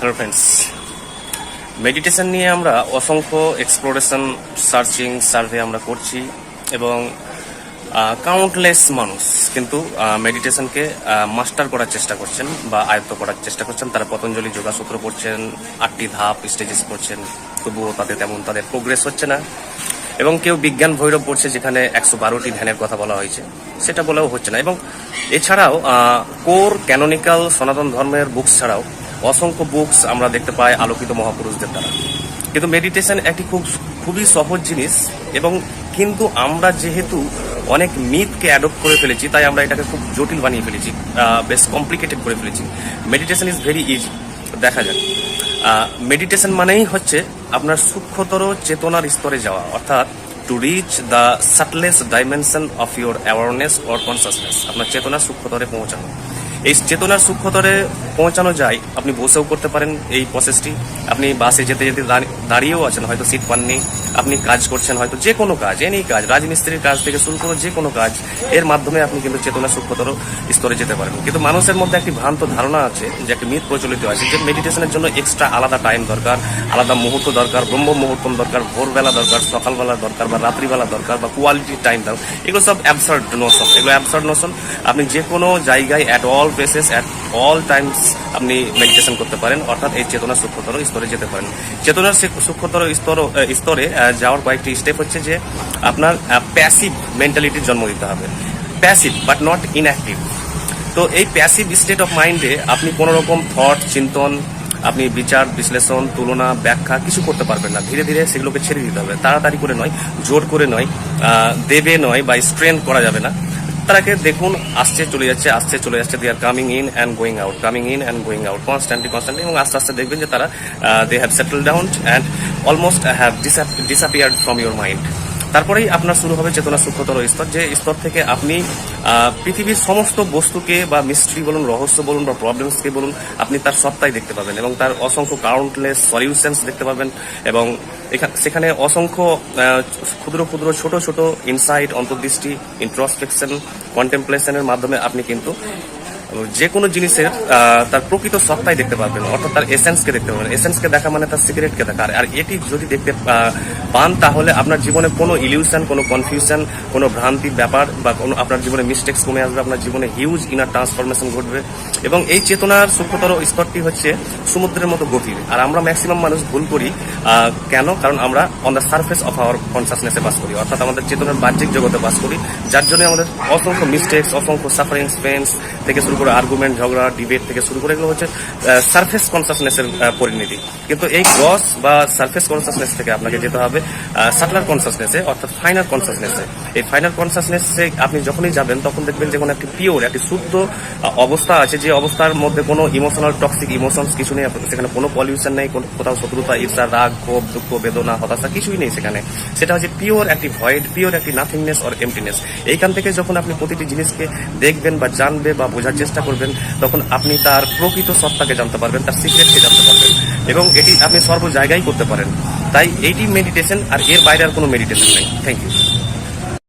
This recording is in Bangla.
হ্যালো ফ্রেন্ডস মেডিটেশন নিয়ে আমরা অসংখ্য এক্সপ্লোরেশন সার্চিং সার্ভে আমরা করছি এবং কাউন্টলেস মানুষ কিন্তু মেডিটেশনকে মাস্টার করার চেষ্টা করছেন বা আয়ত্ত করার চেষ্টা করছেন। তারা পতঞ্জলি যোগাসূত্র করছেন আটটি ধাপ স্টেজেস করছেন তবুও তাদের তেমন তাদের প্রোগ্রেস হচ্ছে না। এবং কেউ বিজ্ঞান ভৈরব পড়ছে যেখানে একশো বারোটি ধ্যানের কথা বলা হয়েছে, সেটা বলেও হচ্ছে না। এবং এছাড়াও কোর ক্যানোনিক্যাল সনাতন ধর্মের বুকস ছাড়াও অসংখ্য বুকস আমরা দেখতে পাই আলোকিত মহাপুরুষদের দ্বারা। কিন্তু মেডিটেশন একটি খুব, খুবই সহজ জিনিস এবং কিন্তু আমরা যেহেতু অনেক মিথকে অ্যাডপ্ট করে ফেলেছি, তাই আমরা এটাকে খুব জটিল বানিয়ে ফেলেছি বেশ কমপ্লিকেটেড করে ফেলেছি। মেডিটেশন ইজ ভেরি ইজি দেখা যাক। মেডিটেশন মানেই হচ্ছে আপনার সূক্ষ্মতর চেতনার স্তরে যাওয়া, অর্থাৎ to reach the subtlest dimension of your awareness or consciousness আপনার চেতনার সূক্ষ্মতরে পৌঁছানো। এই চেতনার সূক্ষ্মতরে পৌঁছানো যায়, আপনি বসেও করতে পারেন এই প্রসেসটি আপনি বাসে যেতে যেতে দাঁড়িয়েও আছেন, হয়তো সিট পাননি। আপনি কাজ করছেন হয়তো যে কোনো কাজ এনি কাজ, রাজমিস্ত্রির কাজ থেকে শুরু করে যে কোনো কাজ, এর মাধ্যমে আপনি কিন্তু চেতনা সূক্ষ্মতর স্তরে যেতে পারেন কিন্তু মানুষের মধ্যে একটি ভ্রান্ত ধারণা আছে, যে একটি মিথ প্রচলিত আছে, যে মেডিটেশনের জন্য এক্সট্রা আলাদা টাইম দরকার, আলাদা মুহূর্ত দরকার, ব্রহ্ম মুহূর্ত দরকার, ভোরবেলা দরকার, সকালবেলা দরকার, বা রাত্রিবেলা দরকার, বা কোয়ালিটি টাইম দরকার। এগুলো সব অ্যাবসার্ড নোশন এগুলো অ্যাবসার্ড নোশন আপনি যে কোনো জায়গায় at all places at all times আপনি মেডিটেশন করতে পারেন, অর্থাৎ এই চেতনার সূক্ষ্মতর স্তরে যেতে পারেন। চেতনার সূক্ষ্মতর স্তর স্তরে যাওয়ার কয়েকটি স্টেপ হচ্ছে যে আপনার প্যাসিভ মেন্টালিটির জন্ম দিতে হবে। প্যাসিভ বাট নট ইনঅ্যাক্টিভ তো এই প্যাসিভ স্টেট অফ মাইন্ডে আপনি কোনো রকম থট চিন্তন, আপনি বিচার, বিশ্লেষণ, তুলনা, ব্যাখ্যা কিছু করতে পারবেন না। ধীরে ধীরে সেগুলোকে ছেড়ে দিতে হবে। তাড়াতাড়ি করে নয়, জোর করে নয় দেবে নয় বা স্ট্রেন করা যাবে না। তারাকে দেখুন, আসছে, চলে যাচ্ছে, আসছে, চলে যাচ্ছে they are coming in and going out coming in and going out constantly constantly এবং আস্তে আস্তে দেখবেন যে তারা they have settle down and almost have disappeared from your mind তারপরেই আপনার শুরু হবে চেতনা সূক্ষ্মতর স্তর, যে স্তর থেকে আপনি পৃথিবীর সমস্ত বস্তুকে বা মিস্ট্রি বলুন, রহস্য বলুন বা প্রবলেমসকে বলুন, আপনি তার সত্তাই দেখতে পাবেন এবং তার অসংখ্য কাউন্টলেস সলিউশনস দেখতে পাবেন এবং সেখানে অসংখ্য ক্ষুদ্র ক্ষুদ্র, ছোট ছোট ইনসাইট অন্তর্দৃষ্টি ইন্ট্রসপেকশন কন্টেম্পলেশনের মাধ্যমে আপনি কিন্তু যে কোনো জিনিসের তার প্রকৃত সত্তাই দেখতে পারবেন, অর্থাৎ তার এসেন্সকে দেখতে পারবেন। এসেন্সকে দেখা মানে তার সিগারেটকে দেখা। আর- এটি যদি দেখতে পান, তাহলে আপনার জীবনে কোনো ইলিউশন কোনো কনফিউশন কোনো ভ্রান্তির ব্যাপার বা কোনো আপনার জীবনে মিস্টেক্স কমে আসবে, আপনার জীবনে হিউজ ইনার ট্রান্সফরমেশন ঘটবে। এবং এই চেতনার সূক্ষ্মতর স্তরটি হচ্ছে সমুদ্রের মতো গভীর। আর আমরা ম্যাক্সিমাম মানুষ ভুল করি কেন? কারণ আমরা on the surface of our কনসাসনেসে বাস করি। অর্থাৎ আমাদের চেতনার বাহ্যিক জগতে বাস করি, যার জন্য আমাদের অসংখ্য মিস্টেক্স অসংখ্য সাফারিংস পেন্স থেকে শুরু করে আর্গুমেন্ট ঝগড়া ডিবেট থেকে শুরু করে এগুলো হচ্ছে সার্ফেস কনসাসনেসের পরিণতি। কিন্তু এই গ্রস বা সার্ফেস কনসাসনেস থেকে আপনাকে যেতে হবে সাটলার কনসাসনেসে অর্থাৎ ফাইনাল কনসাসনেসে এই ফাইনাল কনসাসনেসে আপনি যখনই যাবেন, তখন দেখবেন যে কোনো একটি পিওর একটি শুদ্ধ অবস্থা আছে যে অবস্থার মধ্যে কোনো ইমোশনাল টক্সিক ইমোশনস কিছু নেই সেখানে কোনো পলিউশন নেই কোথাও শত্রুতা, ঈর্ষা, রাগ, ক্ষোভ, দুঃখ, বেদনা, হতাশা কিছুই নেই সেখানে। সেটা হচ্ছে পিওর একটি ভয়েড পিওর একটি নাথিংনেস অর এমটিনেস এইখান থেকে যখন আপনি প্রতিটি জিনিসকে দেখবেন বা জানবে বা বোঝার চেষ্টা করবেন তখন আপনি তার প্রকৃত সত্তাকে জানতে পারবেন, তার সিক্রেটকে জানতে পারবেন এবং এটি আপনি সর্ব জায়গায় করতে পারেন। তাই এইটি মেডিটেশন আর এর বাইরে আর কোনো মেডিটেশন নেই। Thank you